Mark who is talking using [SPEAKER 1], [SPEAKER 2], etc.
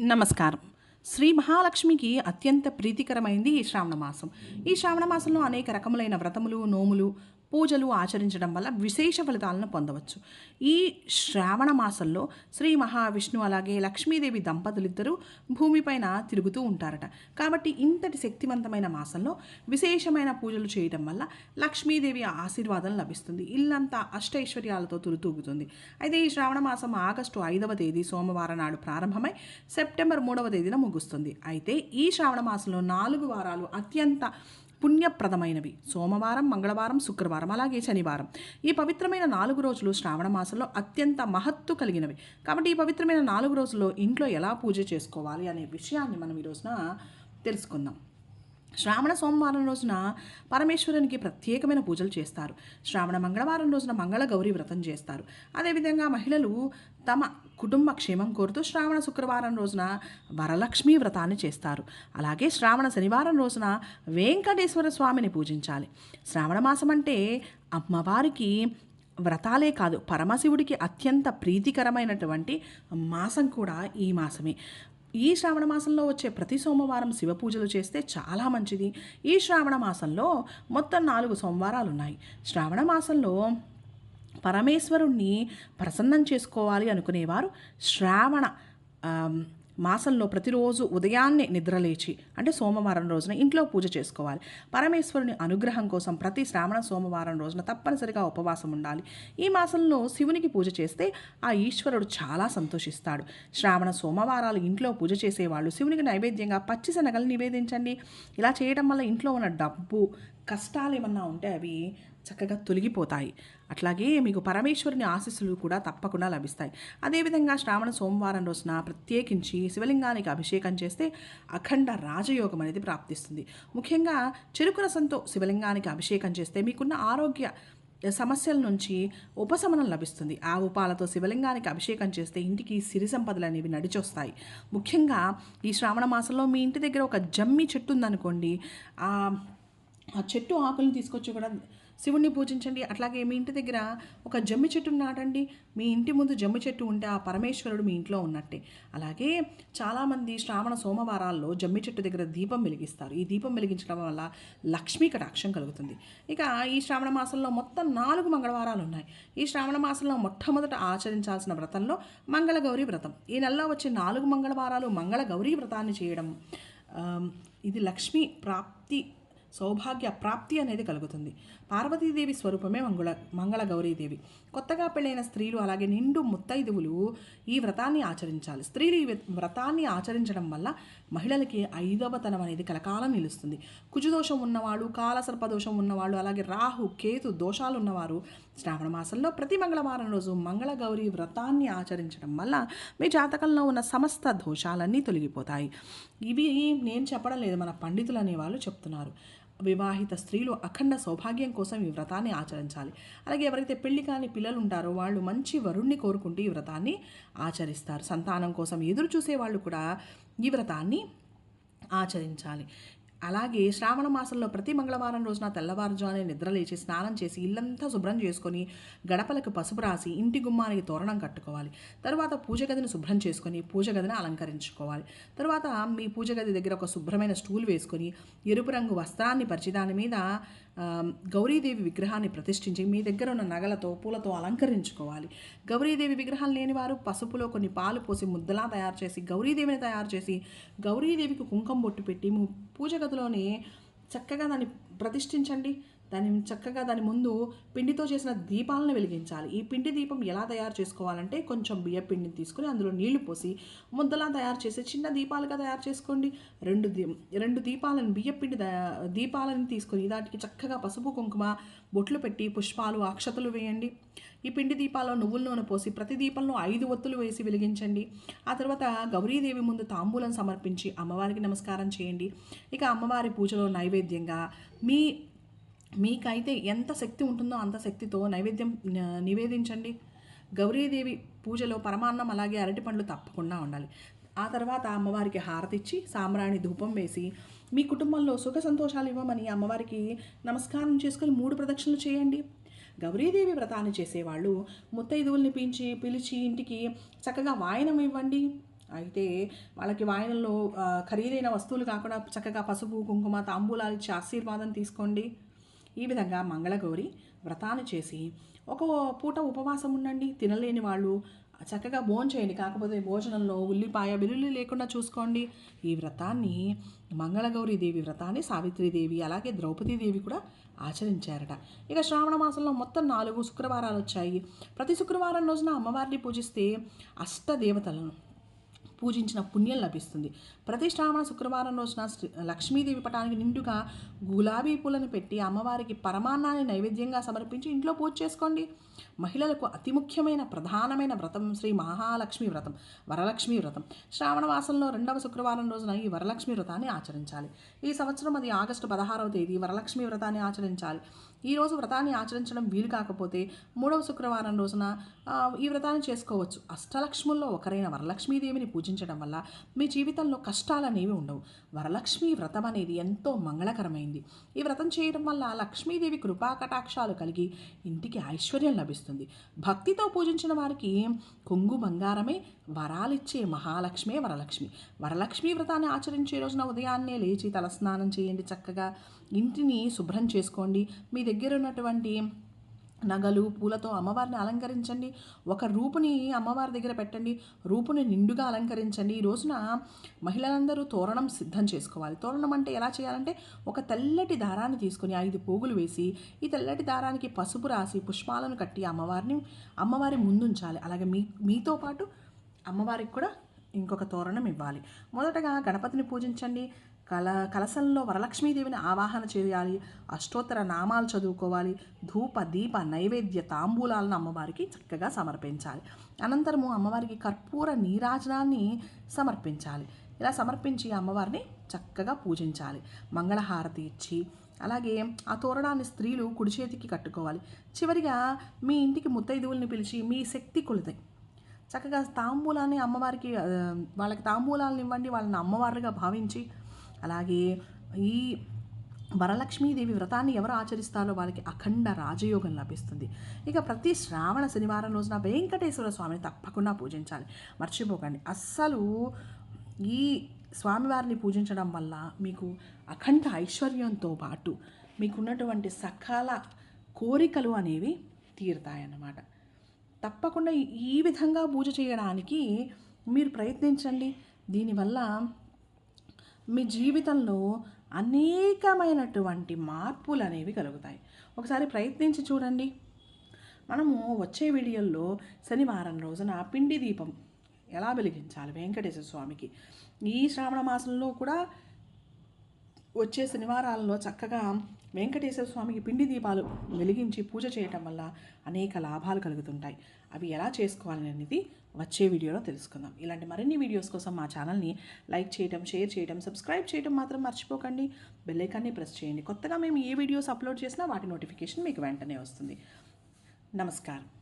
[SPEAKER 1] నమస్కారం. శ్రీ మహాలక్ష్మికి అత్యంత ప్రీతికరమైంది ఈ శ్రావణ మాసం. ఈ శ్రావణ మాసంలో అనేక రకములైన వ్రతములు నోములు పూజలు ఆచరించడం వల్ల విశేష ఫలితాలను పొందవచ్చు. ఈ శ్రావణ మాసంలో శ్రీ మహావిష్ణు అలాగే లక్ష్మీదేవి దంపతులిద్దరూ భూమిపైన తిరుగుతూ ఉంటారట. కాబట్టి ఇంతటి శక్తివంతమైన మాసంలో విశేషమైన పూజలు చేయడం వల్ల లక్ష్మీదేవి ఆశీర్వాదం లభిస్తుంది. ఇల్లంతా అష్టైశ్వర్యాలతో తురుతూగుతుంది. అయితే ఈ శ్రావణ మాసం ఆగస్టు ఐదవ తేదీ సోమవారం నాడు ప్రారంభమై సెప్టెంబర్ మూడవ తేదీన ముగుస్తుంది. అయితే ఈ శ్రావణ మాసంలో నాలుగు వారాలు అత్యంత పుణ్యప్రదమైనవి. సోమవారం మంగళవారం శుక్రవారం అలాగే శనివారం. ఈ పవిత్రమైన నాలుగు రోజులు శ్రావణ మాసంలో అత్యంత మహత్తు కలిగినవి. కాబట్టి ఈ పవిత్రమైన నాలుగు రోజుల్లో ఇంట్లో ఎలా పూజ చేసుకోవాలి అనే విషయాన్ని మనం ఈ రోజున తెలుసుకుందాం. శ్రావణ సోమవారం రోజున పరమేశ్వరునికి ప్రత్యేకమైన పూజలు చేస్తారు. శ్రావణ మంగళవారం రోజున మంగళ గౌరీ వ్రతం చేస్తారు. అదేవిధంగా మహిళలు తమ కుటుంబ క్షేమం కోరుతూ శ్రావణ శుక్రవారం రోజున వరలక్ష్మి వ్రతాన్ని చేస్తారు. అలాగే శ్రావణ శనివారం రోజున వెంకటేశ్వర స్వామిని పూజించాలి. శ్రావణ మాసం అంటే అమ్మవారికి వ్రతాలే కాదు పరమశివుడికి అత్యంత ప్రీతికరమైనటువంటి మాసం కూడా ఈ మాసమే. ఈ శ్రావణ మాసంలో వచ్చే ప్రతి సోమవారం శివ పూజలు చేస్తే చాలా మంచిది. ఈ శ్రావణ మాసంలో మొత్తం నాలుగు సోమవారాలు ఉన్నాయి శ్రావణ మాసంలో పరమేశ్వరుణ్ణి ప్రసన్నం చేసుకోవాలి అనుకునేవారు. శ్రావణ మాసంలో ప్రతిరోజు ఉదయాన్నే నిద్రలేచి అంటే సోమవారం రోజున ఇంట్లో పూజ చేసుకోవాలి. పరమేశ్వరుని అనుగ్రహం కోసం ప్రతి శ్రావణ సోమవారం రోజున తప్పనిసరిగా ఉపవాసం ఉండాలి. ఈ మాసంలో శివునికి పూజ చేస్తే ఆ ఈశ్వరుడు చాలా సంతోషిస్తాడు. శ్రావణ సోమవారాలు ఇంట్లో పూజ చేసేవాళ్ళు శివునికి నైవేద్యంగా పచ్చి శనగలు నివేదించండి. ఇలా చేయడం వల్ల ఇంట్లో ఉన్న డబ్బు కష్టాలు ఏమన్నా ఉంటే అవి చక్కగా తొలగిపోతాయి. అట్లాగే మీకు పరమేశ్వరుని ఆశీస్సులు కూడా తప్పకుండా లభిస్తాయి. అదేవిధంగా శ్రావణ సోమవారం రోజున ప్రత్యేకించి శివలింగానికి అభిషేకం చేస్తే అఖండ రాజ రాజయోగం అనేది ప్రాప్తిస్తుంది. ముఖ్యంగా చెరుకు రసంతో శివలింగానికి అభిషేకం చేస్తే మీకున్న ఆరోగ్య సమస్యల నుంచి ఉపశమనం లభిస్తుంది. ఆ ఉపాలతో శివలింగానికి అభిషేకం చేస్తే ఇంటికి సిరి సంపదలు అనేవి నడిచొస్తాయి. ముఖ్యంగా ఈ శ్రావణ మాసంలో మీ ఇంటి దగ్గర ఒక జమ్మి చెట్టు ఉందనుకోండి ఆ చెట్టు ఆకులను తీసుకొచ్చి కూడా శివుణ్ణి పూజించండి. అట్లాగే మీ ఇంటి దగ్గర ఒక జమ్మి చెట్టు నాటండి మీ ఇంటి ముందు జమ్మి చెట్టు ఉంటే ఆ పరమేశ్వరుడు మీ ఇంట్లో ఉన్నట్టే. అలాగే చాలామంది శ్రావణ సోమవారాల్లో జమ్మి చెట్టు దగ్గర దీపం వెలిగిస్తారు. ఈ దీపం వెలిగించడం వల్ల లక్ష్మీ కటాక్షం కలుగుతుంది. ఇక ఈ శ్రావణ మాసంలో మొత్తం నాలుగు మంగళవారాలు ఉన్నాయి. ఈ శ్రావణ మాసంలో మొట్టమొదట ఆచరించాల్సిన వ్రతంలో మంగళగౌరీ వ్రతం. ఈ నెలలో వచ్చే నాలుగు మంగళవారాలు మంగళగౌరీ వ్రతాన్ని చేయడం ఇది లక్ష్మీ ప్రాప్తి సౌభాగ్య ప్రాప్తి అనేది కలుగుతుంది. పార్వతీదేవి స్వరూపమే మంగళ మంగళ గౌరీదేవి. కొత్తగా పెళ్ళైన స్త్రీలు అలాగే నిండు ముత్తైదువులు ఈ వ్రతాన్ని ఆచరించాలి. స్త్రీలు ఈ వ్రతాన్ని ఆచరించడం వల్ల మహిళలకి ఐదవతనం అనేది కలకాలం నిలుస్తుంది. కుజుదోషం ఉన్నవాళ్ళు కాలసర్పదోషం ఉన్నవాళ్ళు అలాగే రాహు కేతు దోషాలు ఉన్నవారు శ్రావణ మాసంలో ప్రతి మంగళవారం రోజు మంగళ గౌరి వ్రతాన్ని ఆచరించడం వల్ల మీ జాతకంలో ఉన్న సమస్త దోషాలన్నీ తొలగిపోతాయి. ఇవి నేను చెప్పడం లేదు మన పండితులు అనేవాళ్ళు చెప్తున్నారు. వివాహిత స్త్రీలు అఖండ సౌభాగ్యం కోసం ఈ వ్రతాన్ని ఆచరించాలి. అలాగే ఎవరైతే పెళ్ళి కాని పిల్లలు ఉంటారో వాళ్ళు మంచి వరుణ్ణి కోరుకుంటూ ఈ వ్రతాన్ని ఆచరిస్తారు. సంతానం కోసం ఎదురు చూసే వాళ్ళు కూడా ఈ వ్రతాన్ని ఆచరించాలి. అలాగే శ్రావణ మాసంలో ప్రతి మంగళవారం రోజున తెల్లవారుజామునే నిద్రలేచి స్నానం చేసి ఇల్లంతా శుభ్రం చేసుకొని గడపలకు పసుపు రాసి ఇంటి గుమ్మానికి తోరణం కట్టుకోవాలి. తర్వాత పూజ గదిని శుభ్రం చేసుకొని పూజ గదిని అలంకరించుకోవాలి. తర్వాత మీ పూజ గది దగ్గర ఒక శుభ్రమైన స్టూల్ వేసుకొని ఎరుపు రంగు వస్త్రాన్ని పరిచి దాని మీద గౌరీదేవి విగ్రహాన్ని ప్రతిష్ఠించి మీ దగ్గర ఉన్న నగలతో పూలతో అలంకరించుకోవాలి. గౌరీదేవి విగ్రహాలు లేని వారు పసుపులో కొన్ని పాలు పోసి ముద్దలా తయారు చేసి గౌరీదేవిని తయారు చేసి గౌరీదేవికి కుంకం బొట్టు పెట్టి మీ పూజ గదిలోనే చక్కగా దాన్ని ప్రతిష్ఠించండి. దాని చక్కగా దాని ముందు పిండితో చేసిన దీపాలను వెలిగించాలి. ఈ పిండి దీపం ఎలా తయారు చేసుకోవాలంటే కొంచెం బియ్య పిండిని తీసుకొని అందులో నీళ్ళు పోసి ముద్దలా తయారు చేసి చిన్న దీపాలుగా తయారు చేసుకోండి. రెండు దీ రెండు దీపాలను బియ్య పిండి దీపాలను తీసుకొని దాటికి చక్కగా పసుపు కుంకుమ బొట్లు పెట్టి పుష్పాలు అక్షతలు వేయండి. ఈ పిండి దీపాల్లో నువ్వుల నూనె పోసి ప్రతి దీపంలో ఐదు ఒత్తులు వేసి వెలిగించండి. ఆ తర్వాత గౌరీదేవి ముందు తాంబూలం సమర్పించి అమ్మవారికి నమస్కారం చేయండి. ఇక అమ్మవారి పూజలో నైవేద్యంగా మీ మీకైతే ఎంత శక్తి ఉంటుందో అంత శక్తితో నైవేద్యం నివేదించండి. గౌరీదేవి పూజలో పరమాన్నం అలాగే అరటిపండ్లు తప్పకుండా ఉండాలి ఆ తర్వాత అమ్మవారికి హారతిచ్చి సాంబ్రాణి ధూపం వేసి మీ కుటుంబంలో సుఖ సంతోషాలు ఇవ్వమని అమ్మవారికి నమస్కారం చేసుకొని మూడు ప్రదక్షిణలు చేయండి. గౌరీదేవి వ్రతాన్ని చేసేవాళ్ళు ముత్తైదువుల్ని పిలిచి పిలిచి ఇంటికి చక్కగా వాయనం ఇవ్వండి. అయితే వాళ్ళకి వాయనంలో ఖరీదైన వస్తువులు కాకుండా చక్కగా పసుపు కుంకుమ తాంబూలాలు ఇచ్చి ఆశీర్వాదం తీసుకోండి. ఈ విధంగా మంగళగౌరి వ్రతాన్ని చేసి ఒక పూట ఉపవాసం ఉండండి తినలేని వాళ్ళు చక్కగా భోంచేయండి కాకపోతే భోజనంలో ఉల్లిపాయ వెల్లుల్లి లేకుండా చూసుకోండి. ఈ వ్రతాన్ని మంగళగౌరి దేవి వ్రతాన్ని సావిత్రీదేవి అలాగే ద్రౌపదీదేవి కూడా ఆచరించారట. ఇక శ్రావణ మాసంలో మొత్తం నాలుగు శుక్రవారాలు వచ్చాయి. ప్రతి శుక్రవారం రోజున అమ్మవారిని పూజిస్తే అష్ట దేవతలను పూజించిన పుణ్యం లభిస్తుంది. ప్రతి శ్రావణ శుక్రవారం రోజున శ్రీ- లక్ష్మీదేవి పటానికి నిండుగా గులాబీ పూలను పెట్టి అమ్మవారికి పరమాన్నాన్ని నైవేద్యంగా సమర్పించి ఇంట్లో పూజ చేసుకోండి. మహిళలకు అతి ముఖ్యమైన ప్రధానమైన వ్రతం శ్రీ మహాలక్ష్మి వ్రతం వరలక్ష్మి వ్రతం. శ్రావణ మాసంలో రెండవ శుక్రవారం రోజున ఈ వరలక్ష్మి వ్రతాన్ని ఆచరించాలి. ఈ సంవత్సరం అది ఆగస్టు పదహారవ తేదీ వరలక్ష్మి వ్రతాన్ని ఆచరించాలి. ఈరోజు వ్రతాన్ని ఆచరించడం వీలు కాకపోతే మూడవ శుక్రవారం రోజున ఈ వ్రతాన్ని చేసుకోవచ్చు. అష్టలక్ష్ముల్లో ఒకరైన వరలక్ష్మీదేవిని పూజించడం వల్ల మీ జీవితంలో కష్టాలు అనేవి ఉండవు. వరలక్ష్మి వ్రతం అనేది ఎంతో మంగళకరమైంది. ఈ వ్రతం చేయడం వల్ల లక్ష్మీదేవి కృపా కటాక్షాలు కలిగి ఇంటికి ఐశ్వర్యం లభిస్తుంది. భక్తితో పూజించిన వారికి కొంగు బంగారమే వరాలిచ్చే మహాలక్ష్మే వరలక్ష్మి. వరలక్ష్మి వ్రతాన్ని ఆచరించే రోజున ఉదయాన్నే లేచి తలస్నానం చేయండి చక్కగా. ఇంటిని శుభ్రం చేసుకోండి. మీ దగ్గర ఉన్నటువంటి నగలు పూలతో అమ్మవారిని అలంకరించండి. ఒక రూపుని అమ్మవారి దగ్గర పెట్టండి. రూపుని నిండుగా అలంకరించండి. ఈ రోజున మహిళలందరూ తోరణం సిద్ధం చేసుకోవాలి. తోరణం అంటే ఎలా చేయాలంటే ఒక తెల్లటి దారాన్ని తీసుకొని ఐదు పోగులు వేసి ఈ తెల్లటి దారానికి పసుపు రాసి పుష్పాలను కట్టి అమ్మవారిని అమ్మవారి ముందుంచాలి. అలాగే మీ మీతో పాటు అమ్మవారికి కూడా ఇంకొక తోరణం ఇవ్వాలి. మొదటగా గణపతిని పూజించండి. కల కలశంలో వరలక్ష్మీదేవిని ఆవాహన చేయాలి అష్టోత్తర నామాలు చదువుకోవాలి ధూప దీప నైవేద్య తాంబూలాలను అమ్మవారికి చక్కగా సమర్పించాలి. అనంతరము అమ్మవారికి కర్పూర నీరాజనాన్ని సమర్పించాలి. ఇలా సమర్పించి అమ్మవారిని చక్కగా పూజించాలి. మంగళహారతి ఇచ్చి అలాగే ఆ తోరణాన్ని స్త్రీలు కుడి చేతికి కట్టుకోవాలి. చివరిగా మీ ఇంటికి ముత్తైదువుల్ని పిలిచి మీ శక్తి కొలితే చక్కగా తాంబూలాన్ని అమ్మవారికి వాళ్ళకి తాంబూలాలను ఇవ్వండి వాళ్ళని అమ్మవారుగా భావించి అలాగే ఈ వరలక్ష్మీదేవి వ్రతాన్ని ఎవరు ఆచరిస్తారో వాళ్ళకి అఖండ రాజయోగం లభిస్తుంది. ఇక ప్రతి శ్రావణ శనివారం రోజున వెంకటేశ్వర స్వామిని తప్పకుండా పూజించాలి. మర్చిపోకండి. అస్సలు ఈ స్వామివారిని పూజించడం వల్ల మీకు అఖండ ఐశ్వర్యంతో పాటు మీకున్నటువంటి సకాల కోరికలు అనేవి తీరుతాయన్నమాట. తప్పకుండా ఈ విధంగా పూజ చేయడానికి మీరు ప్రయత్నించండి. దీనివల్ల మీ జీవితంలో అనేకమైనటువంటి మార్పులు అనేవి కలుగుతాయి. ఒకసారి ప్రయత్నించి చూడండి. మనము వచ్చే వీడియోల్లో శనివారం రోజున పిండి దీపం ఎలా వెలిగించాలి? వెంకటేశ్వర స్వామికి. ఈ శ్రావణ మాసంలో కూడా వచ్చే శనివారాలలో చక్కగా వెంకటేశ్వర స్వామికి పిండి దీపాలు వెలిగించి పూజ చేయటం వల్ల అనేక లాభాలు కలుగుతుంటాయి. అవి ఎలా చేసుకోవాలని అనేది వచ్చే వీడియోలో తెలుసుకుందాం. ఇలాంటి మరిన్ని వీడియోస్ కోసం మా ఛానల్ని లైక్ చేయడం షేర్ చేయడం సబ్స్క్రైబ్ చేయడం మాత్రం మర్చిపోకండి. బెల్లైకాన్ని ప్రెస్ చేయండి. కొత్తగా మేము ఏ వీడియోస్ అప్లోడ్ చేసినా వాటి నోటిఫికేషన్ మీకు వెంటనే వస్తుంది. నమస్కారం.